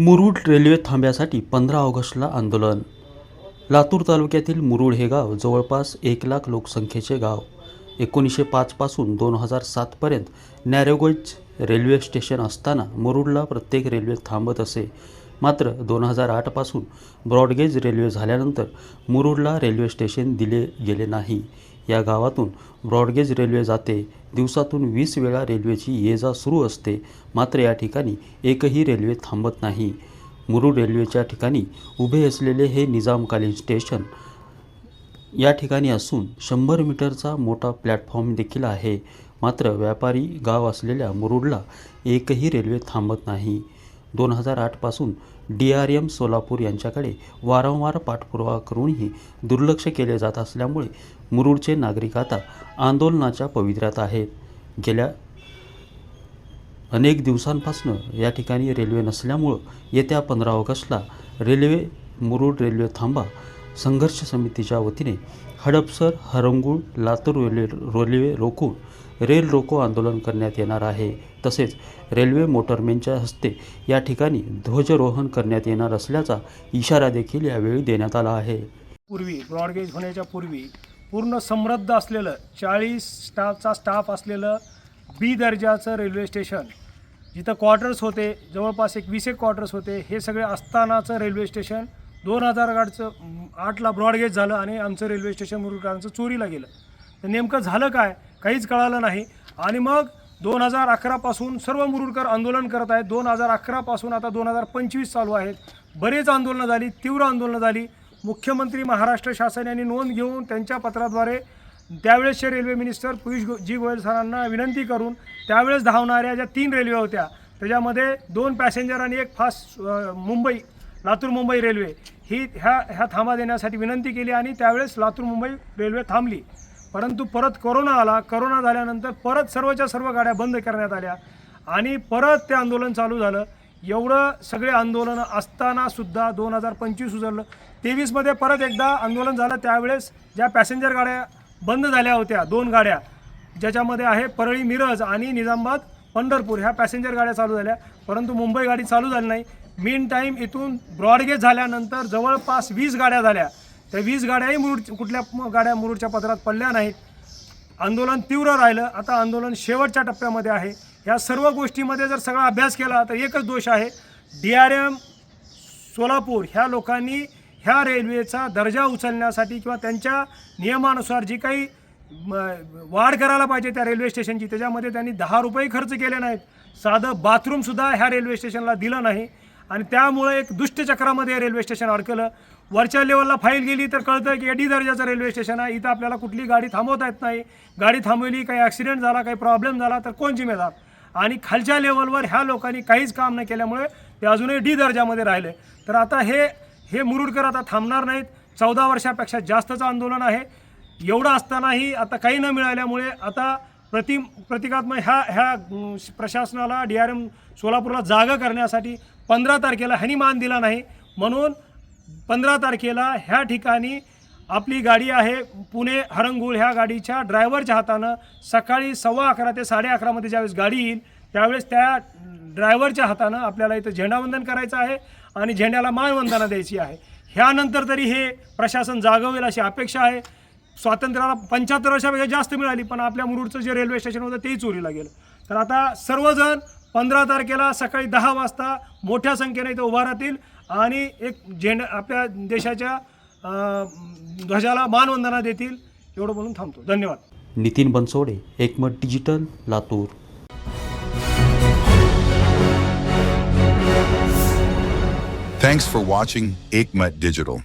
Murud railway थांब्यासाठी पंधरा ऑगस्टला आंदोलन. लातूर तालुक्यातील मुरुड हे गाव जवळपास एक लाख लोकसंख्येचे गाव. एकोणीसशे पाचपासून दोन हजार सातपर्यंत नॅरोगोज रेल्वे स्टेशन असताना मुरुडला प्रत्येक रेल्वे थांबत असे. मात्र दोन हजार आठपासून ब्रॉडगेज रेल्वे झाल्यानंतर मुरुडला रेल्वे स्टेशन दिले गेले नाही. या गावातून ब्रॉडगेज रेल्वे जाते दिवसातून वीस वेळा रेल्वेची ये जा सुरू असते मात्र या ठिकाणी एकही रेल्वे थांबत नाही. मुरुड रेल्वेच्या ठिकाणी उभे असलेले हे निजामकालीन स्टेशन या ठिकाणी असून शंभर मीटरचा मोठा प्लॅटफॉर्म देखील आहे. मात्र व्यापारी गाव असलेल्या मुरुडला एकही रेल्वे थांबत नाही. दोन हजार आठपासून डी आर एम सोलापूर यांच्याकडे वारंवार पाठपुरावा करूनही दुर्लक्ष केले जात असल्यामुळे मुरुडचे नागरिक आता आंदोलनाच्या पवित्र्यात आहेत. गेल्या अनेक दिवसांपासून या ठिकाणी रेल्वे नसल्यामुळं येत्या पंधरा ऑगस्टला रेल्वे मुरुड रेल्वे थांबा संघर्ष समितीच्या वतीने हडपसर हरंगुळ लातूर रेल्वे रेल्वे रोकून रेल रोको आंदोलन करण्यात येणार आहे. तसेच रेल्वे मोटरमेनच्या हस्ते या ठिकाणी ध्वजरोहण करण्यात येणार असल्याचा इशारा देखील यावेळी देण्यात आला आहे. पूर्वी ब्रॉडगेज होण्याच्या पूर्वी पूर्ण समृद्ध असलेलं चाळीस स्टाफचा स्टाफ असलेलं बी दर्जाचं रेल्वे स्टेशन जिथं क्वार्टर्स होते जवळपास एक वीस एक क्वार्टर्स होते हे सगळे असतानाचं रेल्वे स्टेशन दोन हजार आठचं आठला ब्रॉडगेज झालं आणि आमचं रेल्वे स्टेशन मुरुडकरांचं चोरीला गेलं. तर नेमकं झालं काय? काहीच कळालं नाही. आणि मग दोन हजार अकरापासून सर्व मुरुडकर आंदोलन करत आहेत. दोन हजार अकरापासून आता दोन हजार पंचवीस चालू आहेत. बरेच आंदोलनं झाली तीव्र आंदोलनं झाली. मुख्यमंत्री महाराष्ट्र शासन यांनी नोंद घेऊन त्यांच्या पत्राद्वारे त्यावेळेसचे रेल्वे मिनिस्टर पियुष गो जी गोयल सरांना विनंती करून त्यावेळेस धावणाऱ्या ज्या तीन रेल्वे होत्या त्याच्यामध्ये दोन पॅसेंजर आणि एक फास्ट मुंबई लातूर मुंबई रेल्वे. ही ह्या ह्या थांबा देण्यासाठी विनंती केली आणि त्यावेळेस लातूर मुंबई रेल्वे थांबली. परंतु परत कोरोना आला. कोरोना झाल्यानंतर परत सर्वच्या सर्व गाड्या बंद करण्यात आल्या आणि परत ते आंदोलन चालू झालं. एवढं सगळे आंदोलनं असतानासुद्धा दोन हजार पंचवीस उजळलं तेवीसमध्ये परत एकदा आंदोलन झालं. त्यावेळेस ज्या पॅसेंजर गाड्या बंद झाल्या होत्या दोन गाड्या ज्याच्यामध्ये आहे परळी मिरज आणि निजामाबाद पंढरपूर ह्या पॅसेंजर गाड्या चालू झाल्या. परंतु मुंबई गाडी चालू झाली नाही. मीन टाईम इथून ब्रॉडगेज झाल्यानंतर जवळपास वीस गाड्या झाल्या. त्या वीस गाड्याही मुरुड कुठल्या गाड्या मुरुडच्या पदरात पडल्या नाहीत. आंदोलन तीव्र राहिलं. आता आंदोलन शेवटच्या टप्प्यामध्ये आहे. या सर्व गोष्टीमध्ये जर सगळा अभ्यास केला तर एकच दोष आहे. डी आर एम सोलापूर ह्या लोकांनी ह्या रेल्वेचा दर्जा उचलण्यासाठी किंवा त्यांच्या नियमानुसार जी काही म, वाढ करायला पाहिजे त्या रेल्वे स्टेशनची त्याच्यामध्ये त्यांनी दहा रुपये खर्च केले नाहीत. साधं बाथरूमसुद्धा ह्या रेल्वे स्टेशनला दिलं नाही. आणि त्यामुळे एक दुष्टचक्रामध्ये रेल्वे स्टेशन अडकलं. वरच्या लेवलला फाईल गेली तर कळतं की एडी दर्जाचं रेल्वे स्टेशन आहे. इथं आपल्याला कुठली गाडी थांबवता येत नाही. गाडी थांबवली काही ॲक्सिडेंट झाला काही प्रॉब्लेम झाला तर कोण जिम्मेदार? आणि खालच्या लेवलवर ह्या लोकांनी काहीच काम नाही केल्यामुळे ते अजूनही डी दर्जामध्ये राहिले. तर आता हे हे मुरुडकर आता थांबणार नाहीत. चौदा वर्षापेक्षा जास्तचं आंदोलन आहे. एवढं असतानाही आता काही न मिळाल्यामुळे आता प्रति प्रतिकात्मक ह्या ह्या प्रशासनाला डी आर एम सोलापूरला जागा करण्यासाठी पंधरा तारखेला ह्यांनी मान दिला नाही. म्हणून पंधरा तारखेला ह्या ठिकाणी आपली गाडी आहे पुणे हरंगुळ ह्या गाडीच्या ड्रायव्हरच्या हातानं सकाळी सव्वा अकरा ते साडे अकरामध्ये ज्यावेळेस गाडी येईल त्यावेळेस त्या ड्रायव्हरच्या हातानं आपल्याला इथं झेंडावंदन करायचं आहे आणि झेंड्याला मानवंदना द्यायची आहे. ह्यानंतर तरी हे प्रशासन जागवेल अशी अपेक्षा आहे. स्वातंत्र्याला पंच्याहत्तर वर्षापेक्षा जास्त मिळाली पण आपल्या मुरुडचं जे रेल्वे स्टेशन होतं तेही चोरीला गेलं. तर आता सर्वजण पंधरा तारखेला सकाळी दहा वाजता मोठ्या संख्येने इथं उभा राहतील. आणि एक झेंडा आपल्या देशाच्या ध्वजाला मानवंदना देतील. एवढं बोलून थांबतो. धन्यवाद. Nitin Bansode Ekmat digital Latur. Thanks for watching Aikmat Digital.